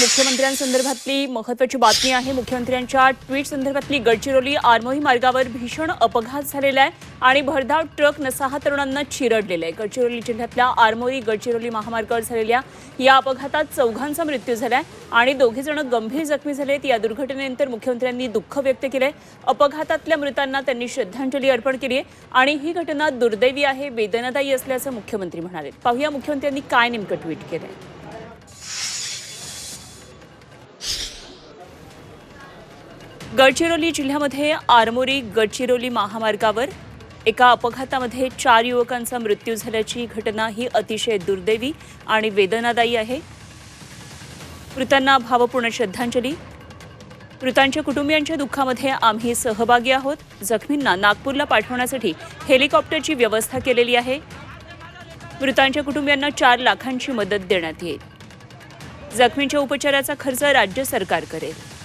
मुख्यमंत्र्यांसंदर्भातली महत्वाची बातमी आहे. मुख्यमंत्र्यांच्या ट्विट संदर्भातली गडचिरोली आरमोही मार्गावर भीषण अपघात झालेला आहे आणि भरधाव ट्रक नसाहा तरुणांना चिरडलेला आहे. गडचिरोली जिल्ह्यातल्या आरमोरी गडचिरोली महामार्गावर झालेल्या या अपघातात चौघांचा मृत्यू झालाय आणि दोघे जण गंभीर जखमी झालेत. या दुर्घटनेनंतर मुख्यमंत्र्यांनी दुःख व्यक्त केलंय अपघातातल्या मृतांना त्यांनी श्रद्धांजली अर्पण केली आहे आणि ही घटना दुर्दैवी आहे वेदनादायी असल्याचं मुख्यमंत्री म्हणाले. पाहूया मुख्यमंत्र्यांनी काय नेमकं ट्विट केलंय. गडचिरोली जिल्ह्यामध्ये आरमोरी गडचिरोली महामार्गावर एका अपघातामध्ये चार युवकांचा मृत्यू झाल्याची घटना ही अतिशय दुर्दैवी आणि वेदनादायी आहे. मृतांना भावपूर्ण श्रद्धांजली. मृतांच्या कुटुंबियांच्या दुःखामध्ये आम्ही सहभागी आहोत. जखमींना नागपूरला पाठवण्यासाठी हेलिकॉप्टरची व्यवस्था केलेली आहे. मृतांच्या कुटुंबियांना चार लाखांची मदत देण्यात येईल. जखमींच्या उपचाराचा खर्च राज्य सरकार करेल.